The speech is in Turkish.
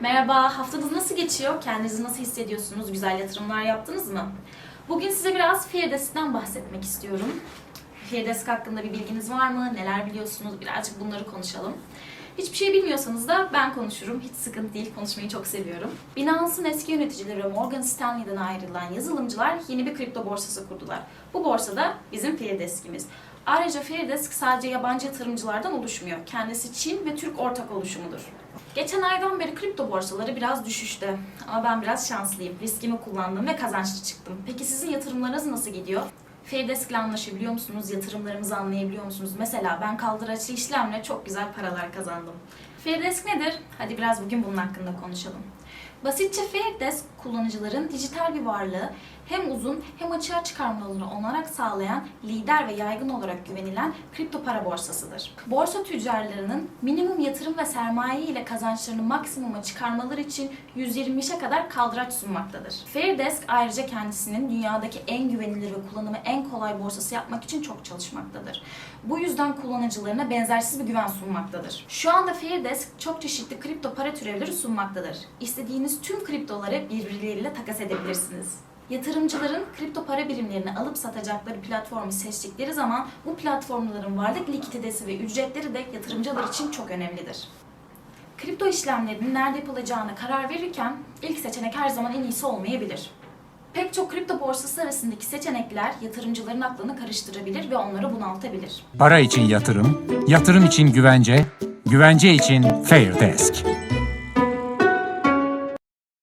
Merhaba, haftanız nasıl geçiyor? Kendinizi nasıl hissediyorsunuz? Güzel yatırımlar yaptınız mı? Bugün size biraz Firdevs'ten bahsetmek istiyorum. Firdesk hakkında bir bilginiz var mı? Neler biliyorsunuz? Birazcık bunları konuşalım. Hiçbir şey bilmiyorsanız da ben konuşurum. Hiç sıkıntı değil, konuşmayı çok seviyorum. Binance'ın eski yöneticileri Morgan Stanley'den ayrılan yazılımcılar yeni bir kripto borsası kurdular. Bu borsada bizim Firdesk'imiz. Ayrıca Firdesk sadece yabancı yatırımcılardan oluşmuyor. Kendisi Çin ve Türk ortak oluşumudur. Geçen aydan beri kripto borsaları biraz düşüşte. Ama ben biraz şanslıyım. Riskimi kullandım ve kazançlı çıktım. Peki sizin yatırımlarınız nasıl gidiyor? Fairdesk ile anlaşabiliyor musunuz? Yatırımlarımızı anlayabiliyor musunuz? Mesela ben kaldıraçlı işlemle çok güzel paralar kazandım. Fairdesk nedir? Hadi biraz bugün bunun hakkında konuşalım. Basitçe Fairdesk kullanıcıların dijital bir varlığı hem uzun hem açığa çıkarmalarını olarak sağlayan lider ve yaygın olarak güvenilen kripto para borsasıdır. Borsa tüccarlarının minimum yatırım ve sermaye ile kazançlarını maksimuma çıkarmaları için 125'e kadar kaldıraç sunmaktadır. Fairdesk ayrıca kendisinin dünyadaki en güvenilir ve kullanımı en kolay borsası yapmak için çok çalışmaktadır. Bu yüzden kullanıcılarına benzersiz bir güven sunmaktadır. Şu anda Fairdesk çok çeşitli kripto para türevleri sunmaktadır. İstediğiniz tüm kriptoları birbirleriyle takas edebilirsiniz. Yatırımcıların kripto para birimlerini alıp satacakları platformu seçtikleri zaman bu platformların varlık likiditesi ve ücretleri de yatırımcılar için çok önemlidir. Kripto işlemlerinin nerede yapılacağına karar verirken ilk seçenek her zaman en iyisi olmayabilir. Pek çok kripto borsası arasındaki seçenekler yatırımcıların aklını karıştırabilir ve onları bunaltabilir. Para için yatırım, yatırım için güvence, güvence için Fairdesk.